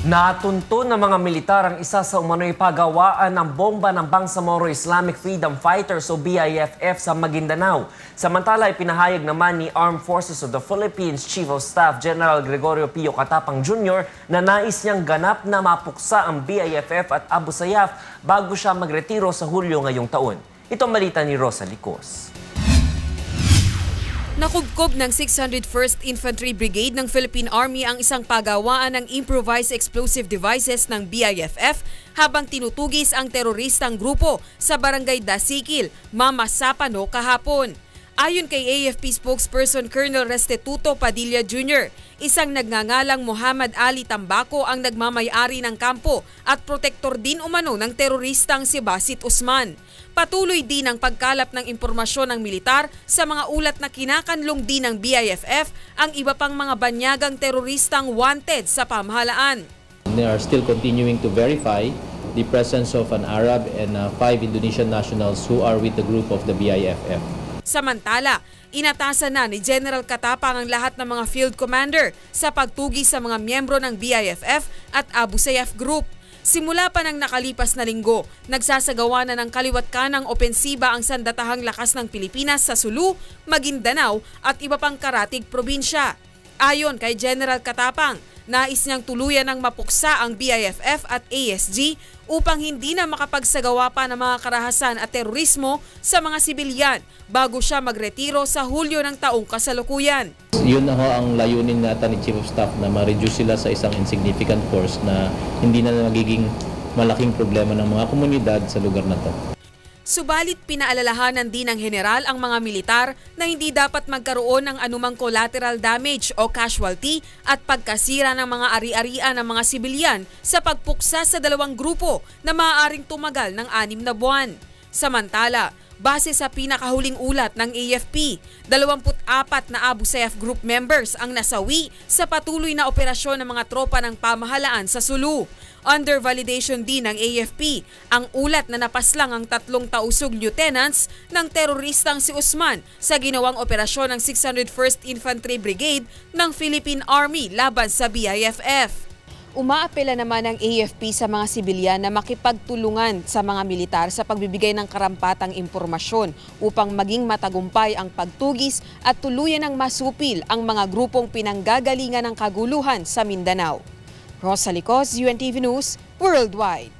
Natunto ng mga militar ang isa sa umano'y pagawaan ng bomba ng Bangsamoro Islamic Freedom Fighters o BIFF sa Maguindanao. Samantala, ipinahayag naman ni Armed Forces of the Philippines Chief of Staff General Gregorio Pio Katapang Jr. na nais niyang ganap na mapuksa ang BIFF at Abu Sayyaf bago siya magretiro sa Hulyo ngayong taon. Ito ang malita ni Rosa Licos. Nakubkob ng 601st Infantry Brigade ng Philippine Army ang isang pagawaan ng improvised explosive devices ng BIFF habang tinutugis ang teroristang grupo sa barangay Dasikil, Mama Sapano kahapon. Ayon kay AFP spokesperson Colonel Restituto Padilla Jr., isang nagngangalang Muhammad Ali Tambaco ang nagmamayari ng kampo at protektor din umano ng teroristang si Basit Usman. Patuloy din ang pagkalap ng impormasyon ng militar sa mga ulat na kinakanlong din ng BIFF ang iba pang mga banyagang teroristang wanted sa pamahalaan. They are still continuing to verify the presence of an Arab and uh, five Indonesian nationals who are with the group of the BIFF. Samantala, inatasan na ni General Katapang ang lahat ng mga field commander sa pagtugi sa mga miyembro ng BIFF at Abu Sayyaf Group. Simula pa ng nakalipas na linggo, nagsasagawa na ng kaliwat kanang opensiba ang sandatahang lakas ng Pilipinas sa Sulu, Maguindanao at iba pang karatig probinsya. Ayon kay General Katapang, nais niyang tuluyan ng mapuksa ang BIFF at ASG upang hindi na makapagsagawa pa ng mga karahasan at terorismo sa mga sibilyan bago siya magretiro sa Hulyo ng taong kasalukuyan. Yun na ho ang layunin nata ni Chief of Staff na ma-reduce sila sa isang insignificant force na hindi na magiging malaking problema ng mga komunidad sa lugar na to. Subalit pinaalalahanan din ng general ang mga militar na hindi dapat magkaroon ng anumang collateral damage o casualty at pagkasira ng mga ari-arian ng mga sibilyan sa pagpuksa sa dalawang grupo na maaaring tumagal ng anim na buwan. Samantala, base sa pinakahuling ulat ng AFP, 24 na Abu Sayyaf Group members ang nasawi sa patuloy na operasyon ng mga tropa ng pamahalaan sa Sulu. Under validation din ng AFP ang ulat na napaslang ang tatlong tausog lieutenants ng teroristang si Usman sa ginawang operasyon ng 601st Infantry Brigade ng Philippine Army laban sa BIFF. Umaapela naman ang AFP sa mga sibilyan na makipagtulungan sa mga militar sa pagbibigay ng karampatang impormasyon upang maging matagumpay ang pagtugis at tuluyan ng masupil ang mga grupong pinanggagalingan ng kaguluhan sa Mindanao. Rosa Licos, UNTV News, Worldwide.